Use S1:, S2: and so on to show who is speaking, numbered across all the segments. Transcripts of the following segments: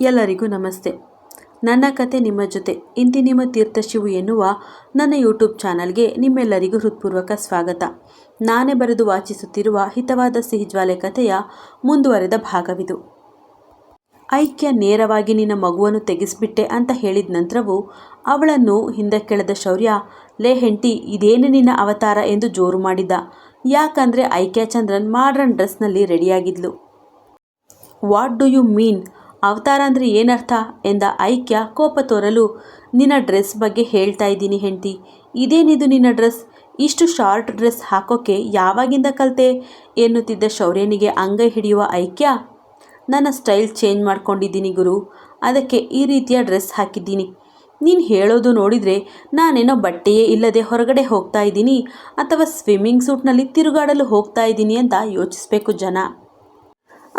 S1: ಎಲ್ಲರಿಗೂ ನಮಸ್ತೆ. ನನ್ನ ಕತೆ ನಿಮ್ಮ ಜೊತೆ. ಇಂತಿ ನಿಮ್ಮ ತೀರ್ಥಶಿವು ಎನ್ನುವ ನನ್ನ ಯೂಟ್ಯೂಬ್ ಚಾನಲ್ಗೆ ನಿಮ್ಮೆಲ್ಲರಿಗೂ ಹೃತ್ಪೂರ್ವಕ ಸ್ವಾಗತ. ನಾನೇ ಬರೆದು ವಾಚಿಸುತ್ತಿರುವ ಹಿತವಾದ ಸಿಹಿಜ್ವಾಲೆ ಕಥೆಯ ಮುಂದುವರೆದ ಭಾಗವಿದು. ಐಕ್ಯ ನೇರವಾಗಿ ನಿನ್ನ ಮಗುವನ್ನು ತೆಗೆಸಿಬಿಟ್ಟೆ ಅಂತ ಹೇಳಿದ ನಂತರವೂ ಅವಳನ್ನು ಹಿಂದಕ್ಕೆಳೆದ ಶೌರ್ಯ, ಲೇ ಹೆಂಟಿ ಇದೇನು ನಿನ್ನ ಅವತಾರ ಎಂದು ಜೋರು ಮಾಡಿದ್ದ? ಯಾಕಂದರೆ ಐಕ್ಯ ಚಂದ್ರನ್ ಮಾಡ್ರನ್ ಡ್ರೆಸ್ನಲ್ಲಿ ರೆಡಿಯಾಗಿದ್ಲು. What do you mean? ಅವತಾರ ಅಂದರೆ ಏನರ್ಥ ಎಂದ ಐಕ್ಯ ಕೋಪ ತೋರಲು ನಿನ್ನ ಡ್ರೆಸ್ ಬಗ್ಗೆ ಹೇಳ್ತಾ ಇದ್ದೀನಿ ಹೆಂಡತಿ. ಇದೇನಿದು ನಿನ್ನ ಡ್ರೆಸ್? ಇಷ್ಟು ಶಾರ್ಟ್ ಡ್ರೆಸ್ ಹಾಕೋಕ್ಕೆ ಯಾವಾಗಿಂದ ಕಲಿತೆ? ಎನ್ನುತ್ತಿದ್ದ ಶೌರ್ಯನಿಗೆ ಅಂಗೈ ಹಿಡಿಯುವ ಐಕ್ಯ? ನನ್ನ ಸ್ಟೈಲ್ ಚೇಂಜ್ ಮಾಡ್ಕೊಂಡಿದ್ದೀನಿ ಗುರು, ಅದಕ್ಕೆ ಈ ರೀತಿಯ ಡ್ರೆಸ್ ಹಾಕಿದ್ದೀನಿ. ನೀನು ಹೇಳೋದು ನೋಡಿದರೆ ನಾನೇನೋ ಬಟ್ಟೆಯೇ ಇಲ್ಲದೆ ಹೊರಗಡೆ ಹೋಗ್ತಾ ಇದ್ದೀನಿ ಅಥವಾ ಸ್ವಿಮ್ಮಿಂಗ್ ಸೂಟ್ನಲ್ಲಿ ತಿರುಗಾಡಲು ಹೋಗ್ತಾ ಇದ್ದೀನಿ ಅಂತ ಯೋಚಿಸ್ಬೇಕು ಜನ.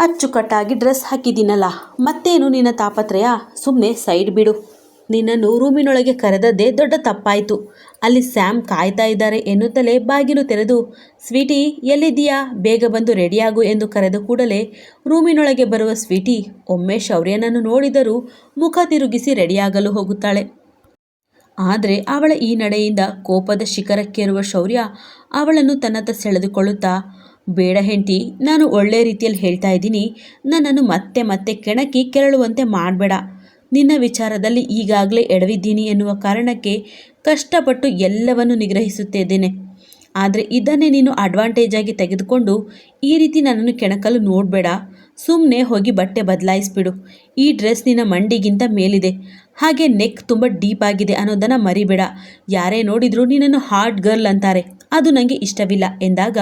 S1: ಅಚ್ಚುಕಟ್ಟಾಗಿ ಡ್ರೆಸ್ ಹಾಕಿದ್ದೀನಲ್ಲ, ಮತ್ತೇನು ನಿನ್ನ ತಾಪತ್ರಯ? ಸುಮ್ಮನೆ ಸೈಡ್ ಬಿಡು. ನಿನ್ನನ್ನು ರೂಮಿನೊಳಗೆ ಕರೆದದ್ದೇ ದೊಡ್ಡ ತಪ್ಪಾಯಿತು. ಅಲ್ಲಿ ಸ್ಯಾಮ್ ಕಾಯ್ತಾ ಇದ್ದಾರೆ ಎನ್ನುತ್ತಲೇ ಬಾಗಿಲು ತೆರೆದು, ಸ್ವೀಟಿ, ಎಲ್ಲಿದ್ದೀಯಾ? ಬೇಗ ಬಂದು ರೆಡಿಯಾಗು ಎಂದು ಕರೆದ ಕೂಡಲೇ ರೂಮಿನೊಳಗೆ ಬರುವ ಸ್ವೀಟಿ ಒಮ್ಮೆ ಶೌರ್ಯನನ್ನು ನೋಡಿದರೂ ಮುಖ ತಿರುಗಿಸಿ ರೆಡಿಯಾಗಲು ಹೋಗುತ್ತಾಳೆ. ಆದರೆ ಅವಳ ಈ ನಡೆಯಿಂದ ಕೋಪದ ಶಿಖರಕ್ಕೇರುವ ಶೌರ್ಯ ಅವಳನ್ನು ತನ್ನತ್ತ ಸೆಳೆದುಕೊಳ್ಳುತ್ತಾ ಬೇಡ ಹೆಂಡತಿ, ನಾನು ಒಳ್ಳೆ ರೀತಿಯಲ್ಲಿ ಹೇಳ್ತಾ ಇದ್ದೀನಿ. ನನ್ನನ್ನು ಮತ್ತೆ ಮತ್ತೆ ಕೆಣಕಿ ಕೆರಳುವಂತೆ ಮಾಡಬೇಡ. ನಿನ್ನ ವಿಚಾರದಲ್ಲಿ ಈಗಾಗಲೇ ಎಡವಿದ್ದೀನಿ ಎನ್ನುವ ಕಾರಣಕ್ಕೆ ಕಷ್ಟಪಟ್ಟು ಎಲ್ಲವನ್ನು ನಿಗ್ರಹಿಸುತ್ತಿದ್ದೇನೆ. ಆದರೆ ಇದನ್ನೇ ನೀನು ಅಡ್ವಾಂಟೇಜ್ ಆಗಿ ತೆಗೆದುಕೊಂಡು ಈ ರೀತಿ ನನ್ನನ್ನು ಕೆಣಕಲು ನೋಡಬೇಡ. ಸುಮ್ಮನೆ ಹೋಗಿ ಬಟ್ಟೆ ಬದಲಾಯಿಸ್ಬಿಡು. ಈ ಡ್ರೆಸ್ ನಿನ್ನ ಮಂಡಿಗಿಂತ ಮೇಲಿದೆ. ಹಾಗೆ ನೆಕ್ ತುಂಬ ಡೀಪ್ ಆಗಿದೆ ಅನ್ನೋದನ್ನು ಮರಿಬೇಡ. ಯಾರೇ ನೋಡಿದರೂ ನಿನ್ನನ್ನು ಹಾರ್ಡ್ ಗರ್ಲ್ ಅಂತಾರೆ. ಅದು ನನಗೆ ಇಷ್ಟವಿಲ್ಲ ಎಂದಾಗ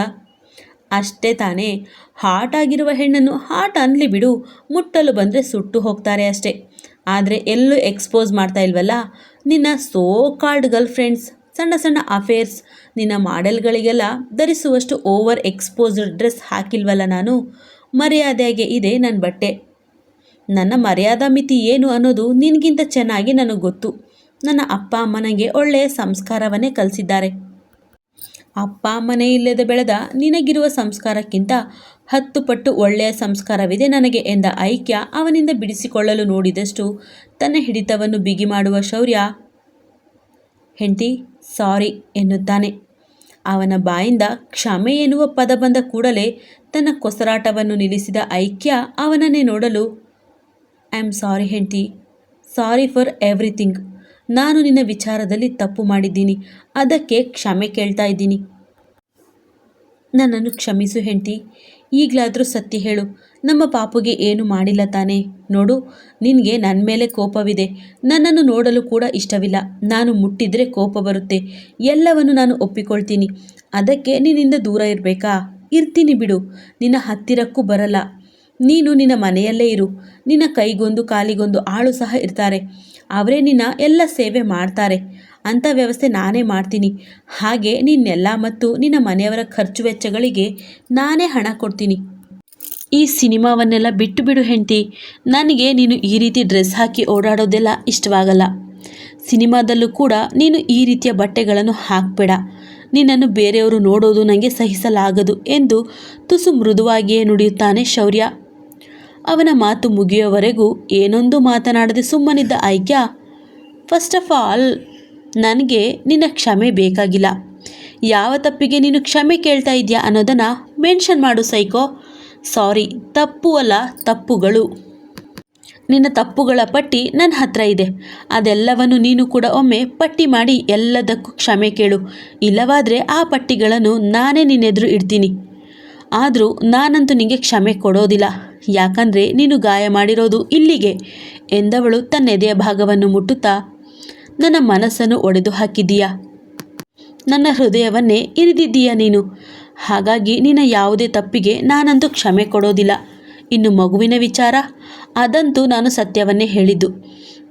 S1: ಅಷ್ಟೇ ತಾನೇ. ಹಾಟ್ ಆಗಿರುವ ಹೆಣ್ಣನ್ನು ಹಾಟ್ ಅನ್ಲಿ ಬಿಡು. ಮುಟ್ಟಲು ಬಂದರೆ ಸುಟ್ಟು ಹೋಗ್ತಾರೆ ಅಷ್ಟೇ. ಆದರೆ ಎಲ್ಲೂ ಎಕ್ಸ್ಪೋಸ್ ಮಾಡ್ತಾ ಇಲ್ವಲ್ಲ? ನಿನ್ನ ಸೋ ಕಾಲ್ಡ್ ಗರ್ಲ್ ಫ್ರೆಂಡ್ಸ್ ಸಣ್ಣ ಸಣ್ಣ ಅಫೇರ್ಸ್, ನಿನ್ನ ಮಾಡೆಲ್ಗಳಿಗೆಲ್ಲ ಧರಿಸುವಷ್ಟು ಓವರ್ ಎಕ್ಸ್ಪೋಸ್ಡ್ ಡ್ರೆಸ್ ಹಾಕಿಲ್ವಲ್ಲ ನಾನು? ಮರ್ಯಾದೆಗೆ ಇದೆ ನನ್ನ ಬಟ್ಟೆ. ನನ್ನ ಮರ್ಯಾದಾ ಮಿತಿ ಏನು ಅನ್ನೋದು ನಿನಗಿಂತ ಚೆನ್ನಾಗಿ ನನಗೆ ಗೊತ್ತು. ನನ್ನ ಅಪ್ಪ ಅಮ್ಮ ನನಗೆ ಒಳ್ಳೆಯ ಸಂಸ್ಕಾರವನ್ನೇ ಕಲಿಸಿದ್ದಾರೆ. ಅಪ್ಪ ಅಮ್ಮನೇ ಇಲ್ಲದೆ ಬೆಳೆದ ನಿನಗಿರುವ ಸಂಸ್ಕಾರಕ್ಕಿಂತ ಹತ್ತು ಪಟ್ಟು ಒಳ್ಳೆಯ ಸಂಸ್ಕಾರವಿದೆ ನನಗೆ ಎಂದ ಐಕ್ಯ ಅವನಿಂದ ಬಿಡಿಸಿಕೊಳ್ಳಲು ನೋಡಿದಷ್ಟು ತನ್ನ ಹಿಡಿತವನ್ನು ಬಿಗಿ ಮಾಡುವ ಶೌರ್ಯ. ಹೆಂಡತಿ, ಸಾರಿ ಎನ್ನುತ್ತಾನೆ. ಅವನ ಬಾಯಿಂದ ಕ್ಷಮೆ ಎನ್ನುವ ಪದ ಬಂದ ಕೂಡಲೇ ತನ್ನ ಕೊಸರಾಟವನ್ನು ನಿಲ್ಲಿಸಿದ ಐಕ್ಯ ಅವನನ್ನೇ ನೋಡಲು, ಐ ಆಮ್ ಸಾರಿ ಹೆಂಡತಿ, ಸಾರಿ ಫಾರ್ ಎವ್ರಿಥಿಂಗ್ ನಾನು ನಿನ್ನ ವಿಚಾರದಲ್ಲಿ ತಪ್ಪು ಮಾಡಿದ್ದೀನಿ. ಅದಕ್ಕೆ ಕ್ಷಮೆ ಕೇಳ್ತಾ ಇದ್ದೀನಿ. ನನ್ನನ್ನು ಕ್ಷಮಿಸು ಹೆಂಡತಿ. ಈಗಲಾದರೂ ಸತ್ಯ ಹೇಳು. ನಮ್ಮ ಪಾಪುಗೆ ಏನು ಮಾಡಿಲ್ಲ ತಾನೇ. ನೋಡು, ನಿನಗೆ ನನ್ನ ಮೇಲೆ ಕೋಪವಿದೆ. ನನ್ನನ್ನು ನೋಡಲು ಕೂಡ ಇಷ್ಟವಿಲ್ಲ. ನಾನು ಮುಟ್ಟಿದರೆ ಕೋಪ ಬರುತ್ತೆ. ಎಲ್ಲವನ್ನು ನಾನು ಒಪ್ಪಿಕೊಳ್ತೀನಿ. ಅದಕ್ಕೆ ನಿನ್ನಿಂದ ದೂರ ಇರಬೇಕಾ? ಇರ್ತೀನಿ ಬಿಡು. ನಿನ್ನ ಹತ್ತಿರಕ್ಕೂ ಬರಲ್ಲ. ನೀನು ನಿನ್ನ ಮನೆಯಲ್ಲೇ ಇರು. ನಿನ್ನ ಕೈಗೊಂದು, ಕಾಲಿಗೊಂದು ಆಳು ಸಹ ಇರ್ತಾರೆ. ಅವರೇ ನಿನ್ನ ಎಲ್ಲ ಸೇವೆ ಮಾಡ್ತಾರೆ. ಅಂತ ವ್ಯವಸ್ಥೆ ನಾನೇ ಮಾಡ್ತೀನಿ. ಹಾಗೆ ನಿನ್ನೆಲ್ಲ ಮತ್ತು ನಿನ್ನ ಮನೆಯವರ ಖರ್ಚು ವೆಚ್ಚಗಳಿಗೆ ನಾನೇ ಹಣ ಕೊಡ್ತೀನಿ. ಈ ಸಿನಿಮಾವನ್ನೆಲ್ಲ ಬಿಟ್ಟು ಬಿಡು ಹೆಂಡತಿ. ನನಗೆ ನೀನು ಈ ರೀತಿ ಡ್ರೆಸ್ ಹಾಕಿ ಓಡಾಡೋದೆಲ್ಲ ಇಷ್ಟವಾಗಲ್ಲ. ಸಿನಿಮಾದಲ್ಲೂ ಕೂಡ ನೀನು ಈ ರೀತಿಯ ಬಟ್ಟೆಗಳನ್ನು ಹಾಕಬೇಡ. ನಿನ್ನನ್ನು ಬೇರೆಯವರು ನೋಡೋದು ನನಗೆ ಸಹಿಸಲಾಗದು ಎಂದು ತುಸು ಮೃದುವಾಗಿಯೇ ನುಡಿಯುತ್ತಾನೆ ಶೌರ್ಯ. ಅವನ ಮಾತು ಮುಗಿಯುವವರೆಗೂ ಏನೊಂದು ಮಾತನಾಡದೆ ಸುಮ್ಮನಿದ್ದ ಐಕ್ಯ ಫಸ್ಟ್ ಆಫ್ ಆಲ್ ನನಗೆ ನಿನ್ನ ಕ್ಷಮೆ ಬೇಕಾಗಿಲ್ಲ. ಯಾವ ತಪ್ಪಿಗೆ ನೀನು ಕ್ಷಮೆ ಕೇಳ್ತಾ ಇದೆಯಾ ಅನ್ನೋದನ್ನು ಮೆನ್ಷನ್ ಮಾಡು ಸೈಕೋ. ಸಾರಿ ತಪ್ಪು ಅಲ್ಲ, ತಪ್ಪುಗಳು. ನಿನ್ನ ತಪ್ಪುಗಳ ಪಟ್ಟಿ ನನ್ನ ಹತ್ರ ಇದೆ. ಅದೆಲ್ಲವನ್ನು ನೀನು ಕೂಡ ಒಮ್ಮೆ ಪಟ್ಟಿ ಮಾಡಿ ಎಲ್ಲದಕ್ಕೂ ಕ್ಷಮೆ ಕೇಳು. ಇಲ್ಲವಾದರೆ ಆ ಪಟ್ಟಿಗಳನ್ನು ನಾನೇ ನಿನ್ನೆದುರು ಇಡ್ತೀನಿ. ಆದರೂ ನಾನಂತೂ ನಿನಗೆ ಕ್ಷಮೆ ಕೊಡೋದಿಲ್ಲ. ಯಾಕಂದರೆ ನೀನು ಗಾಯ ಮಾಡಿರೋದು ಇಲ್ಲಿಗೆ ಎಂದವಳು ತನ್ನೆದೆಯ ಭಾಗವನ್ನು ಮುಟ್ಟುತ್ತಾ, ನನ್ನ ಮನಸ್ಸನ್ನು ಒಡೆದು ಹಾಕಿದ್ದೀಯಾ. ನನ್ನ ಹೃದಯವನ್ನೇ ಇರಿದಿದ್ದೀಯ ನೀನು. ಹಾಗಾಗಿ ನಿನ್ನ ಯಾವುದೇ ತಪ್ಪಿಗೆ ನಾನಂತೂ ಕ್ಷಮೆ ಕೊಡೋದಿಲ್ಲ. ಇನ್ನು ಮಗುವಿನ ವಿಚಾರ? ಅದಂತೂ ನಾನು ಸತ್ಯವನ್ನೇ ಹೇಳಿದ್ದು.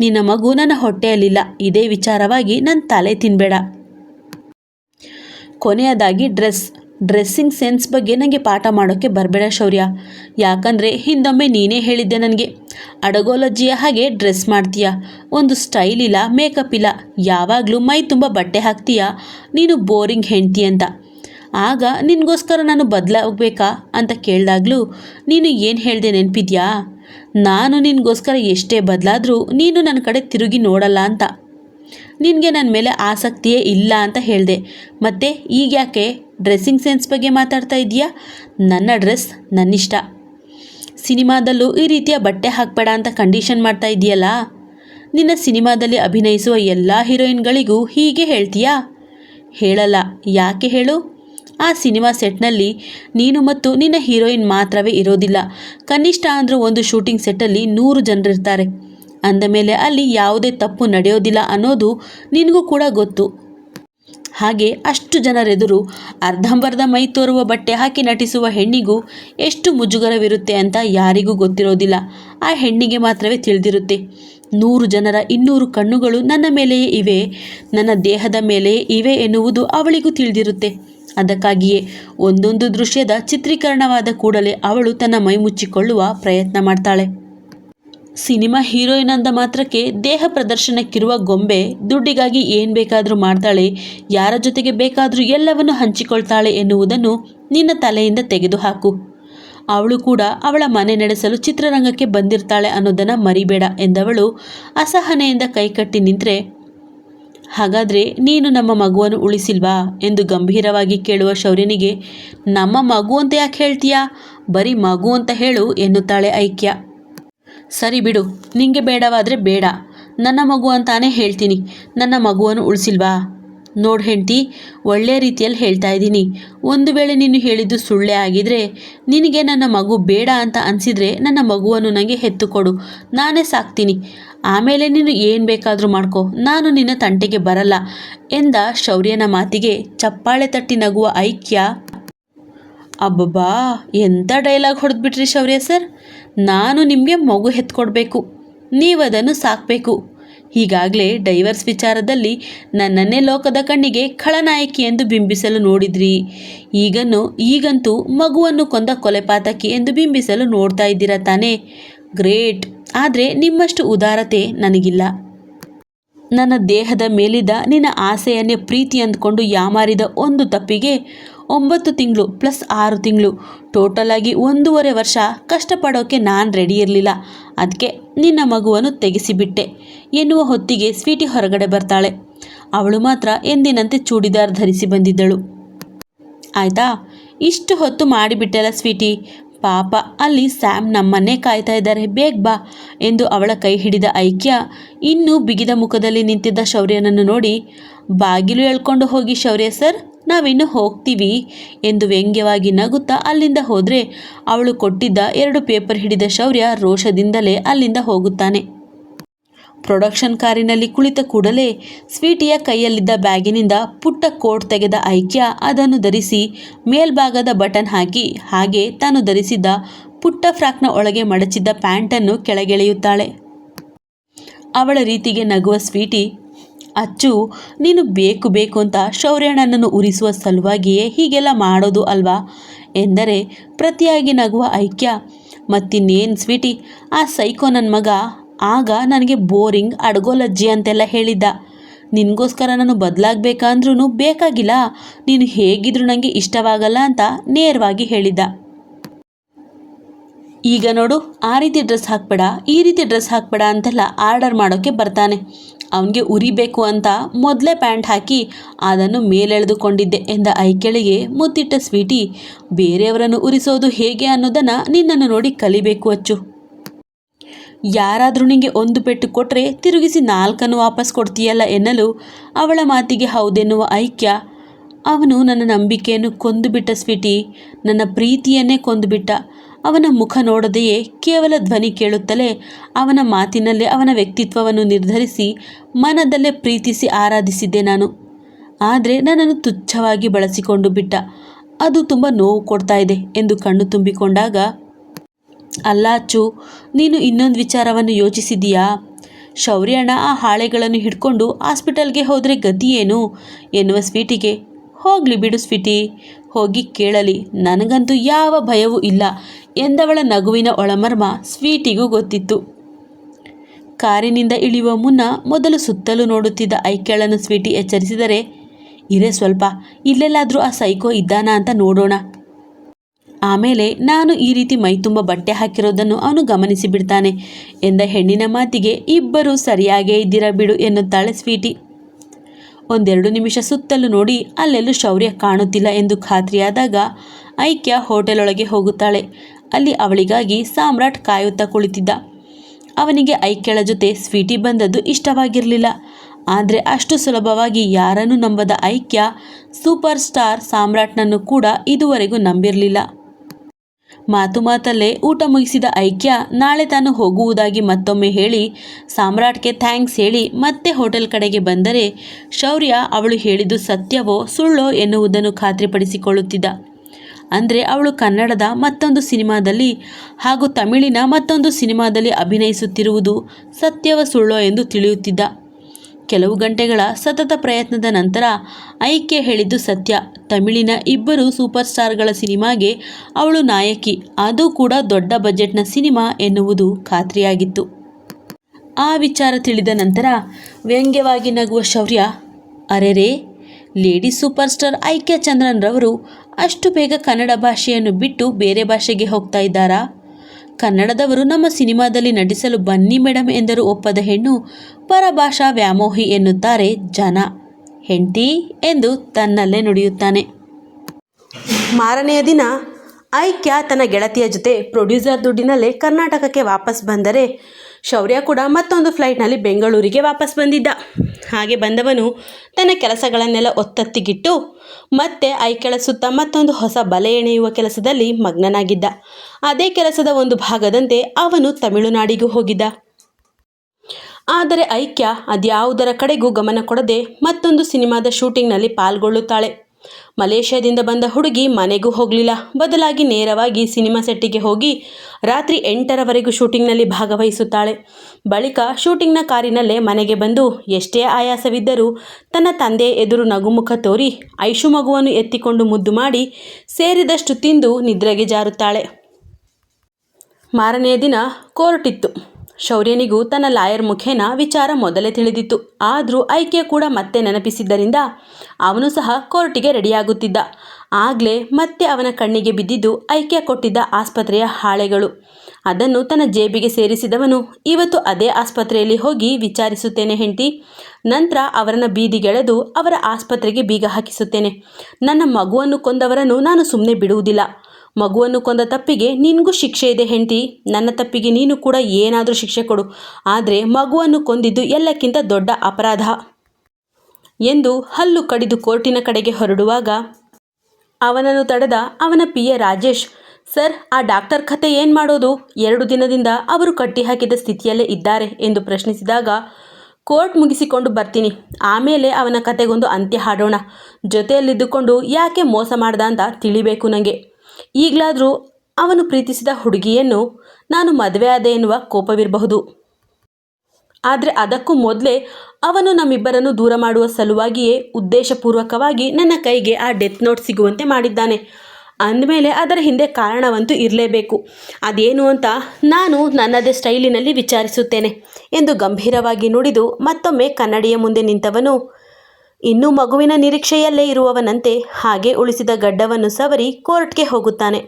S1: ನಿನ್ನ ಮಗು ನನ್ನ ಹೊಟ್ಟೆಯಲ್ಲಿಲ್ಲ. ಇದೇ ವಿಚಾರವಾಗಿ ನನ್ನ ತಲೆ ತಿನ್ನಬೇಡ ಕೊನೆಯದಾಗಿ ಡ್ರೆಸ್. ಡ್ರೆಸ್ಸಿಂಗ್ ಸೆನ್ಸ್ ಬಗ್ಗೆ ನನಗೆ ಪಾಠ ಮಾಡೋಕ್ಕೆ ಬರಬೇಡ ಶೌರ್ಯ. ಯಾಕಂದರೆ ಹಿಂದೊಮ್ಮೆ ನೀನೇ ಹೇಳಿದ್ದೆ ನನಗೆ. ಅಡಗೋಲಜ್ಜಿಯ ಹಾಗೆ ಡ್ರೆಸ್ ಮಾಡ್ತೀಯ? ಒಂದು ಸ್ಟೈಲ್ ಇಲ್ಲ, ಮೇಕಪ್ ಇಲ್ಲ. ಯಾವಾಗಲೂ ಮೈ ತುಂಬ ಬಟ್ಟೆ ಹಾಕ್ತೀಯ? ನೀನು ಬೋರಿಂಗ್ ಹೆಂಡ್ತಿ ಅಂತ. ಆಗ ನಿನಗೋಸ್ಕರ ನಾನು ಬದಲಾಗಬೇಕಾ ಅಂತ ಕೇಳಿದಾಗಲೂ, ನೀನು ಏನು ಹೇಳಿದೆ ನೆನಪಿದ್ಯಾ? ನಾನು ನಿನಗೋಸ್ಕರ ಎಷ್ಟೇ ಬದಲಾದರೂ ನೀನು ನನ್ನ ಕಡೆ ತಿರುಗಿ ನೋಡಲ್ಲ ಅಂತ. ನಿನಗೆ ನನ್ನ ಮೇಲೆ ಆಸಕ್ತಿಯೇ ಇಲ್ಲ ಅಂತ ಹೇಳಿದೆ. ಮತ್ತು ಈಗ ಯಾಕೆ ಡ್ರೆಸ್ಸಿಂಗ್ ಸೆನ್ಸ್ ಬಗ್ಗೆ ಮಾತಾಡ್ತಾ ಇದೆಯಾ ನನ್ನ ಡ್ರೆಸ್ ನನ್ನಿಷ್ಟ. ಸಿನಿಮಾದಲ್ಲೂ ಈ ರೀತಿಯ ಬಟ್ಟೆ ಹಾಕಬೇಡ ಅಂತ ಕಂಡೀಷನ್ ಮಾಡ್ತಾ ಇದೆಯಲ್ಲ? ನಿನ್ನ ಸಿನಿಮಾದಲ್ಲಿ ಅಭಿನಯಿಸುವ ಎಲ್ಲ ಹೀರೋಯಿನ್ಗಳಿಗೂ ಹೀಗೆ ಹೇಳ್ತೀಯಾ? ಹೇಳಲ್ಲ. ಯಾಕೆ ಹೇಳು? ಆ ಸಿನಿಮಾ ಸೆಟ್ನಲ್ಲಿ ನೀನು ಮತ್ತು ನಿನ್ನ ಹೀರೋಯಿನ್ ಮಾತ್ರವೇ ಇರೋದಿಲ್ಲ. ಕನಿಷ್ಠ ಅಂದರೂ ಒಂದು ಶೂಟಿಂಗ್ ಸೆಟ್ಟಲ್ಲಿ ನೂರು ಜನರಿರ್ತಾರೆ. ಅಂದ ಮೇಲೆ ಅಲ್ಲಿ ಯಾವುದೇ ತಪ್ಪು ನಡೆಯೋದಿಲ್ಲ ಅನ್ನೋದು ನಿನಗೂ ಕೂಡ ಗೊತ್ತು. ಹಾಗೆ ಅಷ್ಟು ಜನರೆದುರು ಅರ್ಧಂಬರ್ಧ ಮೈ ತೋರುವ ಬಟ್ಟೆ ಹಾಕಿ ನಟಿಸುವ ಹೆಣ್ಣಿಗೂ ಎಷ್ಟು ಮುಜುಗರವಿರುತ್ತೆ ಅಂತ ಯಾರಿಗೂ ಗೊತ್ತಿರೋದಿಲ್ಲ. ಆ ಹೆಣ್ಣಿಗೆ ಮಾತ್ರವೇ ತಿಳಿದಿರುತ್ತೆ. ನೂರು ಜನರ ಇನ್ನೂರು ಕಣ್ಣುಗಳು ನನ್ನ ಮೇಲೆಯೇ ಇವೆ. ನನ್ನ ದೇಹದ ಮೇಲೆಯೇ ಇವೆ ಎನ್ನುವುದು ಅವಳಿಗೂ ತಿಳಿದಿರುತ್ತೆ. ಅದಕ್ಕಾಗಿಯೇ ಒಂದೊಂದು ದೃಶ್ಯದ ಚಿತ್ರೀಕರಣವಾದ ಕೂಡಲೇ ಅವಳು ತನ್ನ ಮೈ ಮುಚ್ಚಿಕೊಳ್ಳುವ ಪ್ರಯತ್ನ ಮಾಡ್ತಾಳೆ. ಸಿನಿಮಾ ಹೀರೋಯಿನ್ ಅಂದ ಮಾತ್ರಕ್ಕೆ ದೇಹ ಪ್ರದರ್ಶನಕ್ಕಿರುವ ಗೊಂಬೆ, ದುಡ್ಡಿಗಾಗಿ ಏನು ಬೇಕಾದರೂ ಮಾಡ್ತಾಳೆ, ಯಾರ ಜೊತೆಗೆ ಬೇಕಾದರೂ ಎಲ್ಲವನ್ನು ಹಂಚಿಕೊಳ್ತಾಳೆ ಎನ್ನುವುದನ್ನು ನಿನ್ನ ತಲೆಯಿಂದ ತೆಗೆದುಹಾಕು. ಅವಳು ಕೂಡ ಅವಳ ಮನೆ ನಡೆಸಲು ಚಿತ್ರರಂಗಕ್ಕೆ ಬಂದಿರ್ತಾಳೆ ಅನ್ನೋದನ್ನು ಮರಿಬೇಡ ಎಂದವಳು ಅಸಹನೆಯಿಂದ ಕೈಕಟ್ಟಿ ನಿಂತರೆ, ಹಾಗಾದರೆ ನೀನು ನಮ್ಮ ಮಗುವನ್ನು ಉಳಿಸಿಲ್ವಾ? ಎಂದು ಗಂಭೀರವಾಗಿ ಕೇಳುವ ಶೌರ್ಯನಿಗೆ, ನಮ್ಮ ಮಗು ಅಂತ ಯಾಕೆ ಹೇಳ್ತೀಯಾ? ಬರೀ ಮಗು ಅಂತ ಹೇಳು, ಎನ್ನುತ್ತಾಳೆ ಐಕ್ಯ. ಸರಿ ಬಿಡು, ನಿಂಗೆ ಬೇಡವಾದರೆ ಬೇಡ. ನನ್ನ ಮಗು ಅಂತಾನೆ ಹೇಳ್ತೀನಿ. ನನ್ನ ಮಗುವನ್ನು ಉಳಿಸಿಲ್ವಾ? ನೋಡು ಹೆಂಡ್ತಿ, ಒಳ್ಳೆ ರೀತಿಯಲ್ಲಿ ಹೇಳ್ತಾ ಇದ್ದೀನಿ. ಒಂದು ವೇಳೆ ನೀನು ಹೇಳಿದ್ದು ಸುಳ್ಳೆ ಆಗಿದ್ರೆ, ನಿನಗೆ ನನ್ನ ಮಗು ಬೇಡ ಅಂತ ಅನಿಸಿದರೆ ನನ್ನ ಮಗುವನ್ನು ನನಗೆ ಹೆತ್ತುಕೊಡು. ನಾನೇ ಸಾಕ್ತೀನಿ. ಆಮೇಲೆ ನೀನು ಏನು ಬೇಕಾದರೂ ಮಾಡ್ಕೋ. ನಾನು ನಿನ್ನ ತಂಟೆಗೆ ಬರಲ್ಲ ಎಂದ ಶೌರ್ಯನ ಮಾತಿಗೆ ಚಪ್ಪಾಳೆ ತಟ್ಟಿ ನಗುವ ಐಕ್ಯ. ಅಬ್ಬಬ್ಬಾ ಎಂಥ ಡೈಲಾಗ್ ಹೊಡೆದ್ಬಿಟ್ರಿ ಶೌರ್ಯ ಸರ್? ನಾನು ನಿಮಗೆ ಮಗು ಹೆತ್ಕೊಡ್ಬೇಕು. ನೀವದನ್ನು ಸಾಕಬೇಕು. ಈಗಾಗಲೇ ಡೈವರ್ಸ್ ವಿಚಾರದಲ್ಲಿ ನನ್ನನ್ನೇ ಲೋಕದ ಕಣ್ಣಿಗೆ ಖಳನಾಯಕಿ ಎಂದು ಬಿಂಬಿಸಲು ನೋಡಿದ್ರಿ. ಈಗನ್ನು, ಈಗಂತೂ ಮಗುವನ್ನು ಕೊಂದ ಕೊಲೆಪಾತಕಿ ಎಂದು ಬಿಂಬಿಸಲು ನೋಡ್ತಾ ಇದ್ದೀರಾ ತಾನೇ? ಗ್ರೇಟ್. ಆದರೆ ನಿಮ್ಮಷ್ಟು ಉದಾರತೆ ನನಗಿಲ್ಲ. ನನ್ನ ದೇಹದ ಮೇಲಿದ್ದ ನಿನ್ನ ಆಸೆಯನ್ನೇ ಪ್ರೀತಿ ಅಂದ್ಕೊಂಡು ಯಾಮಾರಿದ ಒಂದು ತಪ್ಪಿಗೆ ಒಂಬತ್ತು ತಿಂಗಳು ಪ್ಲಸ್ ಆರು ತಿಂಗಳು. ಟೋಟಲಾಗಿ ಒಂದೂವರೆ ವರ್ಷ ಕಷ್ಟಪಡೋಕ್ಕೆ ನಾನು ರೆಡಿ ಇರಲಿಲ್ಲ. ಅದಕ್ಕೆ ನಿನ್ನ ಮಗುವನ್ನು ತೆಗೆಸಿಬಿಟ್ಟೆ. ಎನ್ನುವ ಹೊತ್ತಿಗೆ ಸ್ವೀಟಿ ಹೊರಗಡೆ ಬರ್ತಾಳೆ. ಅವಳು ಮಾತ್ರ ಎಂದಿನಂತೆ ಚೂಡಿದಾರ್ ಧರಿಸಿ ಬಂದಿದ್ದಳು. ಆಯಿತಾ? ಇಷ್ಟು ಹೊತ್ತು ಮಾಡಿಬಿಟ್ಟೆಲ್ಲ ಸ್ವೀಟಿ? ಪಾಪ, ಅಲ್ಲಿ ಸ್ಯಾಮ್ ನಮ್ಮನ್ನೇ ಕಾಯ್ತಾ ಇದ್ದಾರೆ. ಬೇಗ ಬಾ ಎಂದು ಅವಳ ಕೈ ಹಿಡಿದ ಐಕ್ಯ ಇನ್ನೂ ಬಿಗಿದ ಮುಖದಲ್ಲಿ ನಿಂತಿದ್ದ ಶೌರ್ಯನನ್ನು ನೋಡಿ, ಬಾಗಿಲು ಎಳ್ಕೊಂಡು ಹೋಗಿ ಶೌರ್ಯ ಸರ್. ನಾವಿನ್ನು ಹೋಗ್ತೀವಿ ಎಂದು ವ್ಯಂಗ್ಯವಾಗಿ ನಗುತ್ತಾ ಅಲ್ಲಿಂದ ಹೋದರೆ ಅವಳು ಕೊಟ್ಟಿದ್ದ ಎರಡು ಪೇಪರ್ ಹಿಡಿದ ಶೌರ್ಯ ರೋಷದಿಂದಲೇ ಅಲ್ಲಿಂದ ಹೋಗುತ್ತಾನೆ. ಪ್ರೊಡಕ್ಷನ್ ಕಾರಿನಲ್ಲಿ ಕುಳಿತ ಕೂಡಲೇ ಸ್ವೀಟಿಯ ಕೈಯಲ್ಲಿದ್ದ ಬ್ಯಾಗಿನಿಂದ ಪುಟ್ಟ ಕೋಟ್ ತೆಗೆದ ಐಕ್ಯ ಅದನ್ನು ಧರಿಸಿ ಮೇಲ್ಭಾಗದ ಬಟನ್ ಹಾಕಿ ಹಾಗೆ ತಾನು ಧರಿಸಿದ್ದ ಪುಟ್ಟ ಫ್ರಾಕ್ನ ಒಳಗೆ ಮಡಚಿದ್ದ ಪ್ಯಾಂಟನ್ನು ಕೆಳಗೆಳೆಯುತ್ತಾಳೆ. ಅವಳ ರೀತಿಗೆ ನಗುವ ಸ್ವೀಟಿ ಅಚ್ಚು, ನೀನು ಬೇಕು ಬೇಕು ಅಂತ ಶೌರ್ಯಣ್ಣನನ್ನು ಉರಿಸುವ ಸಲುವಾಗಿಯೇ ಹೀಗೆಲ್ಲ ಮಾಡೋದು ಅಲ್ವಾ? ಎಂದರೆ ಪ್ರತಿಯಾಗಿ ನಗುವ ಐಕ್ಯ, ಮತ್ತಿನ್ನೇನು ಸ್ವೀಟಿ, ಆ ಸೈಕೋ ನನ್ನ ಮಗ, ಆಗ ನನಗೆ ಬೋರಿಂಗ್ ಅಡ್ಗೋಲಜ್ಜಿ ಅಂತೆಲ್ಲ ಹೇಳಿದ್ದ. ನಿನಗೋಸ್ಕರ ನಾನು ಬದಲಾಗಬೇಕಂದ್ರೂ ಬೇಕಾಗಿಲ್ಲ, ನೀನು ಹೇಗಿದ್ರೂ ನನಗೆ ಇಷ್ಟವಾಗಲ್ಲ ಅಂತ ನೇರವಾಗಿ ಹೇಳಿದ್ದ. ಈಗ ನೋಡು, ಆ ರೀತಿ ಡ್ರೆಸ್ ಹಾಕ್ಬೇಡ, ಈ ರೀತಿ ಡ್ರೆಸ್ ಹಾಕ್ಬೇಡ ಅಂತೆಲ್ಲ ಆರ್ಡರ್ ಮಾಡೋಕ್ಕೆ ಬರ್ತಾನೆ. ಅವನಿಗೆ ಉರಿಬೇಕು ಅಂತ ಮೊದಲೇ ಪ್ಯಾಂಟ್ ಹಾಕಿ ಅದನ್ನು ಮೇಲೆಳೆದುಕೊಂಡಿದ್ದೆ ಎಂದ ಐಕೆಳಿಗೆ ಮುತ್ತಿಟ್ಟ ಸ್ವೀಟಿ, ಬೇರೆಯವರನ್ನು ಉರಿಸೋದು ಹೇಗೆ ಅನ್ನೋದನ್ನು ನಿನ್ನನ್ನು ನೋಡಿ ಕಲಿಬೇಕು ಅಚ್ಚು. ಯಾರಾದರೂ ನಿಂಗೆ ಒಂದು ಪೆಟ್ಟು ಕೊಟ್ಟರೆ ತಿರುಗಿಸಿ ನಾಲ್ಕನ್ನು ವಾಪಸ್ ಕೊಡ್ತೀಯಲ್ಲ ಎನ್ನಲು ಅವಳ ಮಾತಿಗೆ ಹೌದೆನ್ನುವ ಐಕ್ಯ. ಅವನು ನನ್ನ ನಂಬಿಕೆಯನ್ನು ಕೊಂದುಬಿಟ್ಟ ಸ್ವೀಟಿ, ನನ್ನ ಪ್ರೀತಿಯನ್ನೇ ಕೊಂದುಬಿಟ್ಟ. ಅವನ ಮುಖ ನೋಡದೆಯೇ ಕೇವಲ ಧ್ವನಿ ಕೇಳುತ್ತಲೇ ಅವನ ಮಾತಿನಲ್ಲೇ ಅವನ ವ್ಯಕ್ತಿತ್ವವನ್ನು ನಿರ್ಧರಿಸಿ ಮನದಲ್ಲೇ ಪ್ರೀತಿಸಿ ಆರಾಧಿಸಿದ್ದೆ ನಾನು. ಆದರೆ ನನ್ನನ್ನು ತುಚ್ಛವಾಗಿ ಬಳಸಿಕೊಂಡು ಬಿಟ್ಟ. ಅದು ತುಂಬ ನೋವು ಕೊಡ್ತಾ ಇದೆ ಎಂದು ಕಣ್ಣು ತುಂಬಿಕೊಂಡಾಗ ಅಲ್ಲಾಚು ನೀನು ಇನ್ನೊಂದು ವಿಚಾರವನ್ನು ಯೋಚಿಸಿದೀಯಾ ಶೌರ್ಯಣ್ಣ ಆ ಹಾಳೆಗಳನ್ನು ಹಿಡ್ಕೊಂಡು ಹಾಸ್ಪಿಟಲ್ಗೆ ಹೋದರೆ ಗತಿ ಏನು? ಎನ್ನುವ ಸ್ವೀಟಿಗೆ, ಹೋಗಲಿ ಬಿಡು ಸ್ವೀಟಿ ಹೋಗಿ ಕೇಳಲಿ, ನನಗಂತೂ ಯಾವ ಭಯವೂ ಇಲ್ಲ ಎಂದವಳ ನಗುವಿನ ಒಳಮರ್ಮ ಸ್ವೀಟಿಗೂ ಗೊತ್ತಿತ್ತು. ಕಾರಿನಿಂದ ಇಳಿಯುವ ಮುನ್ನ ಮೊದಲು ಸುತ್ತಲೂ ನೋಡುತ್ತಿದ್ದ ಐಕ್ಯಳನ್ನು ಸ್ವೀಟಿ ಎಚ್ಚರಿಸಿದರೆ, ಇರೇ ಸ್ವಲ್ಪ, ಇಲ್ಲೆಲ್ಲಾದರೂ ಆ ಸೈಕೋ ಇದ್ದಾನಾ ಅಂತ ನೋಡೋಣ. ಆಮೇಲೆ ನಾನು ಈ ರೀತಿ ಮೈ ತುಂಬ ಬಟ್ಟೆ ಹಾಕಿರೋದನ್ನು ಅವನು ಗಮನಿಸಿ ಬಿಡ್ತಾನೆ ಎಂದ ಹೆಣ್ಣಿನ ಮಾತಿಗೆ, ಇಬ್ಬರೂ ಸರಿಯಾಗೇ ಇದ್ದೀರಾ ಬಿಡು ಎನ್ನುತ್ತಾಳೆ ಸ್ವೀಟಿ. ಒಂದೆರಡು ನಿಮಿಷ ಸುತ್ತಲೂ ನೋಡಿ ಅಲ್ಲೆಲ್ಲೂ ಶೌರ್ಯ ಕಾಣುತ್ತಿಲ್ಲ ಎಂದು ಖಾತ್ರಿಯಾದಾಗ ಐಕ್ಯ ಹೋಟೆಲ್ ಒಳಗೆ ಹೋಗುತ್ತಾಳೆ. ಅಲ್ಲಿ ಅವಳಿಗಾಗಿ ಸಾಮ್ರಾಟ್ ಕಾಯುತ್ತಾ ಕುಳಿತಿದ್ದ. ಅವನಿಗೆ ಐಕ್ಯಳ ಜೊತೆ ಸ್ವೀಟಿ ಬಂದದ್ದು ಇಷ್ಟವಾಗಿರಲಿಲ್ಲ. ಆದರೆ ಅಷ್ಟು ಸುಲಭವಾಗಿ ಯಾರನ್ನು ನಂಬದ ಐಕ್ಯ ಸೂಪರ್ ಸ್ಟಾರ್ ಸಾಮ್ರಾಟ್ನನ್ನು ಕೂಡ ಇದುವರೆಗೂ ನಂಬಿರಲಿಲ್ಲ. ಮಾತು ಮಾತಲ್ಲೇ ಊಟ ಮುಗಿಸಿದ ಐಕ್ಯ ನಾಳೆ ತಾನು ಹೋಗುವುದಾಗಿ ಮತ್ತೊಮ್ಮೆ ಹೇಳಿ ಸಾಮ್ರಾಟ್ಗೆ ಥ್ಯಾಂಕ್ಸ್ ಹೇಳಿ ಮತ್ತೆ ಹೋಟೆಲ್ ಕಡೆಗೆ ಬಂದರೆ ಶೌರ್ಯ ಅವಳು ಹೇಳಿದ್ದು ಸತ್ಯವೋ ಸುಳ್ಳೋ ಎನ್ನುವುದನ್ನು ಖಾತ್ರಿಪಡಿಸಿಕೊಳ್ಳುತ್ತಿದ್ದ. ಅಂದರೆ ಅವಳು ಕನ್ನಡದ ಮತ್ತೊಂದು ಸಿನಿಮಾದಲ್ಲಿ ಹಾಗೂ ತಮಿಳಿನ ಮತ್ತೊಂದು ಸಿನಿಮಾದಲ್ಲಿ ಅಭಿನಯಿಸುತ್ತಿರುವುದು ಸತ್ಯವೋ ಸುಳ್ಳೋ ಎಂದು ತಿಳಿಯುತ್ತಿದ್ದ. ಕೆಲವು ಗಂಟೆಗಳ ಸತತ ಪ್ರಯತ್ನದ ನಂತರ ಐಕ್ಯ ಹೇಳಿದ್ದು ಸತ್ಯ. ತಮಿಳಿನ ಇಬ್ಬರು ಸೂಪರ್ ಸ್ಟಾರ್ಗಳ ಸಿನಿಮಾಗೆ ಅವಳು ನಾಯಕಿ. ಅದು ಕೂಡ ದೊಡ್ಡ ಬಜೆಟ್ನ ಸಿನಿಮಾ ಎನ್ನುವುದು ಖಾತ್ರಿಯಾಗಿತ್ತು. ಆ ವಿಚಾರ ತಿಳಿದ ನಂತರ ವ್ಯಂಗ್ಯವಾಗಿ ನಗುವ ಶೌರ್ಯ, ಅರೆರೇ, ಲೇಡಿ ಸೂಪರ್ ಸ್ಟಾರ್ ಐಕ್ಯ ಚಂದ್ರನ್ರವರು ಅಷ್ಟು ಬೇಗ ಕನ್ನಡ ಭಾಷೆಯನ್ನು ಬಿಟ್ಟು ಬೇರೆ ಭಾಷೆಗೆ ಹೋಗ್ತಾ ಇದ್ದಾರಾ? ಕನ್ನಡದವರು ನಮ್ಮ ಸಿನಿಮಾದಲ್ಲಿ ನಟಿಸಲು ಬನ್ನಿ ಮೇಡಮ್ ಎಂದರು ಒಪ್ಪದ ಹೆಣ್ಣು. ಪರಭಾಷಾ ವ್ಯಾಮೋಹಿ ಎನ್ನುತ್ತಾರೆ ಜನ. ಹೆಂಡತಿ ಎಂದು ತನ್ನಲ್ಲೇ ನುಡಿಯುತ್ತಾನೆ. ಮಾರನೆಯ ದಿನ ಐಕ್ಯ ತನ್ನ ಗೆಳತಿಯ ಜೊತೆ ಪ್ರೊಡ್ಯೂಸರ್ ದುಡ್ಡಿನಲ್ಲೇ ಕರ್ನಾಟಕಕ್ಕೆ ವಾಪಸ್ ಬಂದರೆ ಶೌರ್ಯ ಕೂಡ ಮತ್ತೊಂದು ಫ್ಲೈಟ್ನಲ್ಲಿ ಬೆಂಗಳೂರಿಗೆ ವಾಪಸ್ ಬಂದಿದ್ದ. ಹಾಗೆ ಬಂದವನು ತನ್ನ ಕೆಲಸಗಳನ್ನೆಲ್ಲ ಒತ್ತತ್ತಿಗಿಟ್ಟು ಮತ್ತೆ ಐಕ್ಯಳ ಸುತ್ತ ಮತ್ತೊಂದು ಹೊಸ ಬಲೆ ಎಣೆಯುವ ಕೆಲಸದಲ್ಲಿ ಮಗ್ನನಾಗಿದ್ದ. ಅದೇ ಕೆಲಸದ ಒಂದು ಭಾಗದಂತೆ ಅವನು ತಮಿಳುನಾಡಿಗೂ ಹೋಗಿದ್ದ. ಆದರೆ ಐಕ್ಯ ಅದ್ಯಾವುದರ ಕಡೆಗೂ ಗಮನ ಕೊಡದೆ ಮತ್ತೊಂದು ಸಿನಿಮಾದ ಶೂಟಿಂಗ್ನಲ್ಲಿ ಪಾಲ್ಗೊಳ್ಳುತ್ತಾಳೆ. ಮಲೇಷ್ಯಾದಿಂದ ಬಂದ ಹುಡುಗಿ ಮನೆಗೂ ಹೋಗಲಿಲ್ಲ. ಬದಲಾಗಿ ನೇರವಾಗಿ ಸಿನಿಮಾ ಸೆಟ್ಟಿಗೆ ಹೋಗಿ ರಾತ್ರಿ ಎಂಟರವರೆಗೂ ಶೂಟಿಂಗ್ನಲ್ಲಿ ಭಾಗವಹಿಸುತ್ತಾಳೆ. ಬಳಿಕ ಶೂಟಿಂಗ್ನ ಕಾರಿನಲ್ಲೇ ಮನೆಗೆ ಬಂದು ಎಷ್ಟೇ ಆಯಾಸವಿದ್ದರೂ ತನ್ನ ತಂದೆ ಎದುರು ನಗುಮುಖ ತೋರಿ ಐಶು ಮಗುವನ್ನು ಎತ್ತಿಕೊಂಡು ಮುದ್ದು ಮಾಡಿ ಸೇರಿದಷ್ಟು ತಿಂದು ನಿದ್ರೆಗೆ ಜಾರುತ್ತಾಳೆ. ಮಾರನೆಯ ದಿನ ಕೋರ್ಟ್ ಇತ್ತು ಶೌರ್ಯನಿಗೂ ತನ್ನ ಲಾಯರ್ ಮುಖೇನ ವಿಚಾರ ಮೊದಲೇ ತಿಳಿದಿತ್ತು. ಆದರೂ ಐಕ್ಯ ಕೂಡ ಮತ್ತೆ ನೆನಪಿಸಿದ್ದರಿಂದ ಅವನು ಸಹ ಕೋರ್ಟಿಗೆ ರೆಡಿಯಾಗುತ್ತಿದ್ದ. ಆಗಲೇ ಮತ್ತೆ ಅವನ ಕಣ್ಣಿಗೆ ಬಿದ್ದಿದ್ದು ಐಕ್ಯ ಕೊಟ್ಟಿದ್ದ ಆಸ್ಪತ್ರೆಯ ಹಾಳೆಗಳು. ಅದನ್ನು ತನ್ನ ಜೇಬಿಗೆ ಸೇರಿಸಿದವನು, ಇವತ್ತು ಅದೇ ಆಸ್ಪತ್ರೆಯಲ್ಲಿ ಹೋಗಿ ವಿಚಾರಿಸುತ್ತೇನೆ ಹೆಂಡತಿ. ನಂತರ ಅವರನ್ನು ಬೀದಿಗೆಳೆದು ಅವರ ಆಸ್ಪತ್ರೆಗೆ ಬೀಗ ಹಾಕಿಸುತ್ತೇನೆ. ನನ್ನ ಮಗುವನ್ನು ಕೊಂದವರನ್ನು ನಾನು ಸುಮ್ಮನೆ ಬಿಡುವುದಿಲ್ಲ. ಮಗುವನ್ನು ಕೊಂದ ತಪ್ಪಿಗೆ ನಿನಗೂ ಶಿಕ್ಷೆ ಇದೆ ಹೆಂಡತಿ. ನನ್ನ ತಪ್ಪಿಗೆ ನೀನು ಕೂಡ ಏನಾದರೂ ಶಿಕ್ಷೆ ಕೊಡು. ಆದರೆ ಮಗುವನ್ನು ಕೊಂದಿದ್ದು ಎಲ್ಲಕ್ಕಿಂತ ದೊಡ್ಡ ಅಪರಾಧ. ಎಂದು ಹಲ್ಲು ಕಡಿದು ಕೋರ್ಟಿನ ಕಡೆಗೆ ಹೊರಡುವಾಗ ಅವನನ್ನು ತಡೆದ ಅವನ ಪಿ ಎ ರಾಜೇಶ್. ಸರ್, ಆ ಡಾಕ್ಟರ್ ಕತೆ ಏನು ಮಾಡೋದು? ಎರಡು ದಿನದಿಂದ ಅವರು ಕಟ್ಟಿ ಹಾಕಿದ ಸ್ಥಿತಿಯಲ್ಲೇ ಇದ್ದಾರೆ ಎಂದು ಪ್ರಶ್ನಿಸಿದಾಗ ಕೋರ್ಟ್ ಮುಗಿಸಿಕೊಂಡು ಬರ್ತೀನಿ. ಆಮೇಲೆ ಅವನ ಕತೆಗೊಂದು ಅಂತ್ಯ ಹಾಡೋಣ. ಜೊತೆಯಲ್ಲಿದ್ದುಕೊಂಡು ಯಾಕೆ ಮೋಸ ಮಾಡ್ದ ಅಂತ ತಿಳಿಬೇಕು ನನಗೆ ಈಗಲಾದರೂ ಅವನು ಪ್ರೀತಿಸಿದ ಹುಡುಗಿಯನ್ನು ನಾನು ಮದುವೆ ಆದೆ ಎನ್ನುವ ಕೋಪವಿರಬಹುದು. ಆದರೆ ಅದಕ್ಕೂ ಮೊದಲೇ ಅವನು ನಮ್ಮಿಬ್ಬರನ್ನು ದೂರ ಮಾಡುವ ಸಲುವಾಗಿಯೇ ಉದ್ದೇಶಪೂರ್ವಕವಾಗಿ ನನ್ನ ಕೈಗೆ ಆ ಡೆತ್ ನೋಟ್ ಸಿಗುವಂತೆ ಮಾಡಿದ್ದಾನೆ. ಅಂದಮೇಲೆ ಅದರ ಹಿಂದೆ ಕಾರಣವಂತೂ ಇರಲೇಬೇಕು. ಅದೇನು ಅಂತ ನಾನು ನನ್ನದೇ ಸ್ಟೈಲಿನಲ್ಲಿ ವಿಚಾರಿಸುತ್ತೇನೆ ಎಂದು ಗಂಭೀರವಾಗಿ ನುಡಿದು ಮತ್ತೊಮ್ಮೆ ಕನ್ನಡಿಯ ಮುಂದೆ ನಿಂತವನು ಇನ್ನೂ ಮಗುವಿನ ನಿರೀಕ್ಷೆಯಲ್ಲೇ ಇರುವವನಂತೆ ಹಾಗೆ ಉಳಿಸಿದ ಗಡ್ಡವನ್ನು ಸವರಿ ಕೋರ್ಟ್ಗೆ ಹೋಗುತ್ತಾನೆ.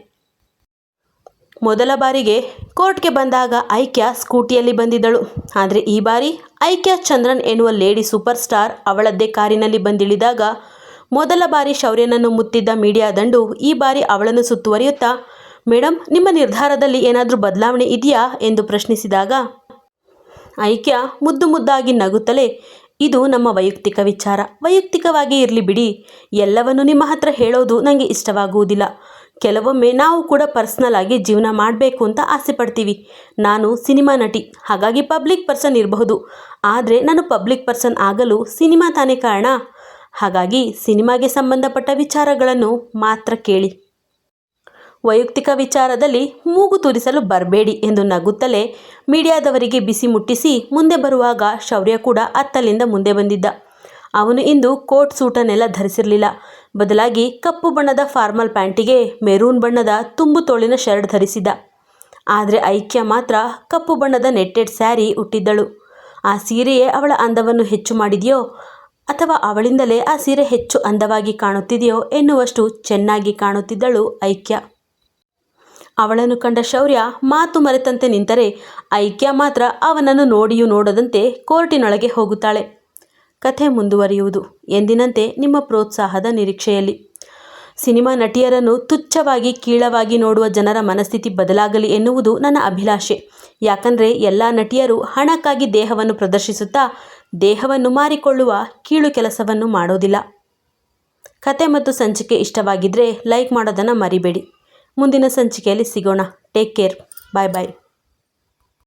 S1: ಮೊದಲ ಬಾರಿಗೆ ಕೋರ್ಟ್ಗೆ ಬಂದಾಗ ಐಕ್ಯ ಸ್ಕೂಟಿಯಲ್ಲಿ ಬಂದಿದ್ದಳು. ಆದರೆ ಈ ಬಾರಿ ಐಕ್ಯ ಚಂದ್ರನ್ ಎನ್ನುವ ಲೇಡಿ ಸೂಪರ್ ಸ್ಟಾರ್ ಅವಳದ್ದೇ ಕಾರಿನಲ್ಲಿ ಬಂದಿಳಿದಾಗ ಮೊದಲ ಬಾರಿ ಶೌರ್ಯನನ್ನು ಮುತ್ತಿದ್ದ ಮೀಡಿಯಾ ದಂಡು ಈ ಬಾರಿ ಅವಳನ್ನು ಸುತ್ತುವರಿಯುತ್ತಾ ಮೇಡಮ್ ನಿಮ್ಮ ನಿರ್ಧಾರದಲ್ಲಿ ಏನಾದರೂ ಬದಲಾವಣೆ ಇದೆಯಾ? ಎಂದು ಪ್ರಶ್ನಿಸಿದಾಗ, ಐಕ್ಯ ಮುದ್ದು ಮುದ್ದಾಗಿ ನಗುತ್ತಲೇ ಇದು ನಮ್ಮ ವೈಯಕ್ತಿಕ ವಿಚಾರ. ವೈಯಕ್ತಿಕವಾಗಿ ಇರಲಿ ಬಿಡಿ. ಎಲ್ಲವನ್ನು ನಿಮ್ಮ ಹತ್ರ ಹೇಳೋದು ನನಗೆ ಇಷ್ಟವಾಗುವುದಿಲ್ಲ. ಕೆಲವೊಮ್ಮೆ ನಾವು ಕೂಡ ಪರ್ಸ್ನಲ್ ಆಗಿ ಜೀವನ ಮಾಡಬೇಕು ಅಂತ ಆಸೆ ಪಡ್ತೀವಿ. ನಾನು ಸಿನಿಮಾ ನಟಿ. ಹಾಗಾಗಿ ಪಬ್ಲಿಕ್ ಪರ್ಸನ್ ಇರಬಹುದು. ಆದರೆ ನಾನು ಪಬ್ಲಿಕ್ ಪರ್ಸನ್ ಆಗಲು ಸಿನಿಮಾ ತಾನೇ ಕಾರಣ. ಹಾಗಾಗಿ ಸಿನಿಮಾಗೆ ಸಂಬಂಧಪಟ್ಟ ವಿಚಾರಗಳನ್ನು ಮಾತ್ರ ಕೇಳಿ. ವೈಯಕ್ತಿಕ ವಿಚಾರದಲ್ಲಿ ಮೂಗು ತೂರಿಸಲು ಬರಬೇಡಿ ಎಂದು ನಗುತ್ತಲೇ ಮೀಡಿಯಾದವರಿಗೆ ಬಿಸಿ ಮುಟ್ಟಿಸಿ ಮುಂದೆ ಬರುವಾಗ ಶೌರ್ಯ ಕೂಡ ಅತ್ತಲಿಂದ ಮುಂದೆ ಬಂದಿದ್ದ. ಅವನು ಇಂದು ಕೋಟ್ ಸೂಟನ್ನೆಲ್ಲ ಧರಿಸಿರಲಿಲ್ಲ. ಬದಲಾಗಿ ಕಪ್ಪು ಬಣ್ಣದ ಫಾರ್ಮಲ್ ಪ್ಯಾಂಟಿಗೆ ಮೆರೂನ್ ಬಣ್ಣದ ತುಂಬು ತೋಳಿನ ಶರ್ಟ್ ಧರಿಸಿದ್ದ. ಆದರೆ ಐಕ್ಯ ಮಾತ್ರ ಕಪ್ಪು ಬಣ್ಣದ ನೆಟ್ಟೆಡ್ ಸ್ಯಾರಿ ಉಟ್ಟಿದ್ದಳು. ಆ ಸೀರೆಯೇ ಅವಳ ಅಂದವನ್ನು ಹೆಚ್ಚು ಮಾಡಿದೆಯೋ ಅಥವಾ ಅವಳಿಂದಲೇ ಆ ಸೀರೆ ಹೆಚ್ಚು ಅಂದವಾಗಿ ಕಾಣುತ್ತಿದೆಯೋ ಎನ್ನುವಷ್ಟು ಚೆನ್ನಾಗಿ ಕಾಣುತ್ತಿದ್ದಳು ಐಕ್ಯ. ಅವಳನ್ನು ಕಂಡ ಶೌರ್ಯ ಮಾತು ಮರೆತಂತೆ ನಿಂತರೆ ಐಕ್ಯ ಮಾತ್ರ ಅವನನ್ನು ನೋಡಿಯೂ ನೋಡದಂತೆ ಕೋರ್ಟಿನೊಳಗೆ ಹೋಗುತ್ತಾಳೆ. ಕಥೆ ಮುಂದುವರಿಯುವುದು. ಎಂದಿನಂತೆ ನಿಮ್ಮ ಪ್ರೋತ್ಸಾಹದ ನಿರೀಕ್ಷೆಯಲ್ಲಿ. ಸಿನಿಮಾ ನಟಿಯರನ್ನು ತುಚ್ಛವಾಗಿ ಕೀಳವಾಗಿ ನೋಡುವ ಜನರ ಮನಸ್ಥಿತಿ ಬದಲಾಗಲಿ ಎನ್ನುವುದು ನನ್ನ ಅಭಿಲಾಷೆ. ಯಾಕಂದರೆ ಎಲ್ಲ ನಟಿಯರು ಹಣಕ್ಕಾಗಿ ದೇಹವನ್ನು ಪ್ರದರ್ಶಿಸುತ್ತಾ ದೇಹವನ್ನು ಮಾರಿಕೊಳ್ಳುವ ಕೀಳು ಕೆಲಸವನ್ನು ಮಾಡೋದಿಲ್ಲ. ಕತೆ ಮತ್ತು ಸಂಚಿಕೆ ಇಷ್ಟವಾಗಿದ್ದರೆ ಲೈಕ್ ಮಾಡೋದನ್ನು ಮರಿಬೇಡಿ. ಮುಂದಿನ ಸಂಚಿಕೆಯಲ್ಲಿ ಸಿಗೋಣ. ಟೇಕ್ ಕೇರ್ ಬಾಯ್ ಬಾಯ್